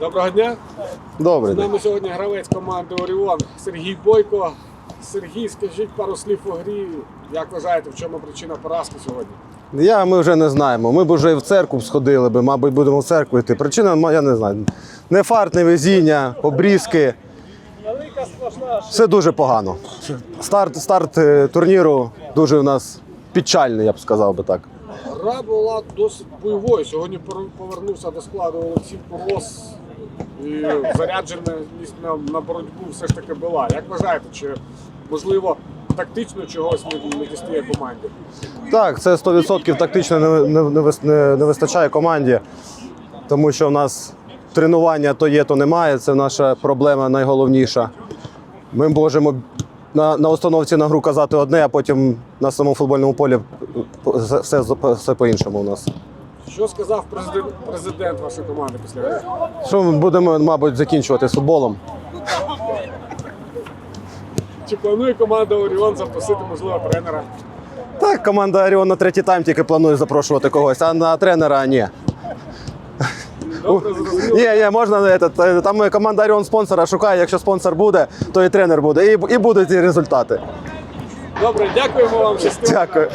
Доброго дня. Добре. З нами сьогодні гравець команди Оріон Сергій Бойко. Сергій, скажіть пару слів у грі. Як вважаєте, в чому причина поразки сьогодні? Я ми вже не знаємо. Ми б вже в церкву б сходили би, мабуть, будемо в церкву йти. Причина, я не знаю. Не фарт, не везіння, обрізки. Все дуже погано. Старт, старт е, турніру дуже у нас печальний, я б сказав би так. Гра була досить бойовою. Сьогодні повернувся до складу Олексій Порос. І зарядженість на, на боротьбу все ж таки була. Як вважаєте, чи можливо тактично чогось не, дістає команді? Так, це 100% тактично не, не, не, не, вистачає команді, тому що в нас тренування то є, то немає. Це наша проблема найголовніша. Ми можемо на, на установці на гру казати одне, а потім на самому футбольному полі все, все по-іншому у нас. Що сказав президент, президент вашої команди після гри? Що ми будемо, мабуть, закінчувати з футболом? Чи планує команда Оріон запросити, можливо, тренера? Так, команда Оріон на третій тайм тільки планує запрошувати когось, а на тренера ні. Добре, зрозуміло. Ні, ні, можна на этот, е, Там команда Оріон спонсора шукає. Якщо спонсор буде, то і тренер буде. І, і будуть ці результати. Добре, дякуємо вам. Дякую.